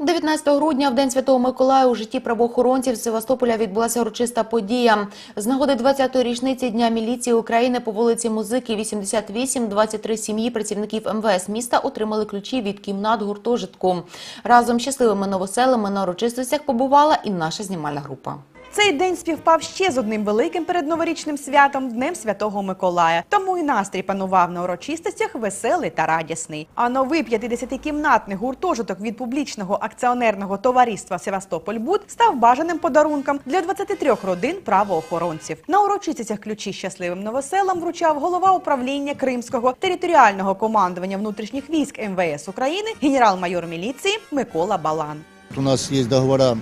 19 грудня, в день Святого Миколая, у житті правоохоронців Севастополя відбулася урочиста подія. З нагоди 20-ї річниці Дня міліції України по вулиці Музики 88 23 сім'ї працівників МВС міста отримали ключі від кімнат гуртожитку. Разом з щасливими новоселами на урочистостях побувала і наша знімальна група. Цей день співпав ще з одним великим передноворічним святом Днем Святого Миколая. Тому і настрій панував на урочистостях веселий та радісний. А новий 50-кімнатний гуртожиток від публічного акціонерного товариства Севастопольбуд став бажаним подарунком для 23 родин правоохоронців. На урочистостях ключі щасливим новоселам вручав голова управління Кримського територіального командування внутрішніх військ МВС України генерал-майор міліції Микола Балан. У нас есть договора э,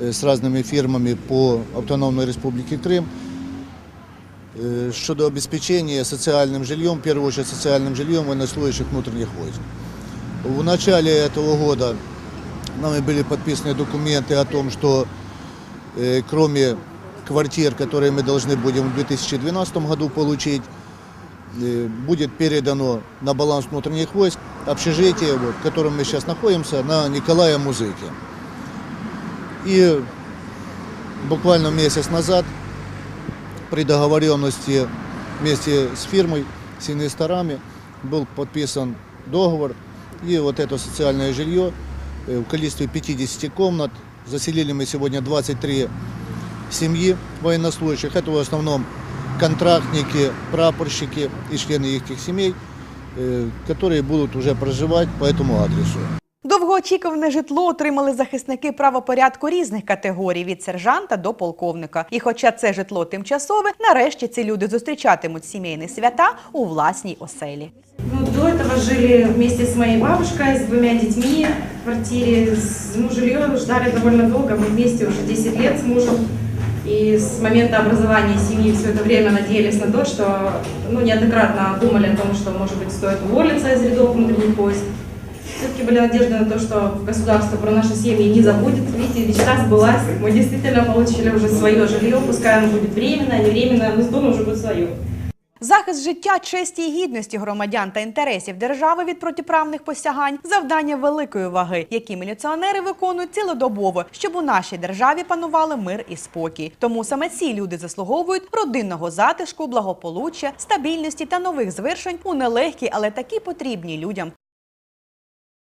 с разными фирмами по Автономной Республике Крым щодо обеспечения социальным жильем, в первую очередь социальным жильем военнослужащих внутренних войск. В начале этого года нами были подписаны документы о том, что кроме квартир, которые мы должны будем в 2012 году получить, э, будет передано на баланс внутренних войск общежитие, в котором мы сейчас находимся, на Николая Музыки. И буквально месяц назад при договоренности вместе с фирмой, с инвесторами был подписан договор. И вот это социальное жилье э, в количестве 50 комнат. Заселили мы сегодня 23 семьи военнослужащих. Это в основном контрактники, прапорщики и члены их семей, э, которые будут уже проживать по этому адресу. Довгоочікуване житло отримали захисники правопорядку різних категорій від сержанта до полковника. І хоча це житло тимчасове, нарешті ці люди зустрічатимуть сімейні свята у власній оселі. Ну, до этого жили вместе с моей бабушкой, с двумя детьми в квартире. С- Ну, жилье ждали довольно долго, мы вместе уже 10 лет с мужем. И с момента образования семьи все это время надеялись на то, что ну, неоднократно думали о том, что, может быть, стоит уволиться из рядов внутренних войск. Все-таки были надежды на то, что государство про наши семьи не забудет. Видите, мечта сбылась. Мы действительно получили уже свое жилье, пускай оно будет временно, не временно, но с дома уже будет свое. Захист життя, честі і гідності громадян та інтересів держави від протиправних посягань завдання великої ваги, які міліціонери виконують цілодобово, щоб у нашій державі панували мир і спокій. Тому саме ці люди заслуговують родинного затишку, благополуччя, стабільності та нових звершень у нелегкій, але такі потрібні людям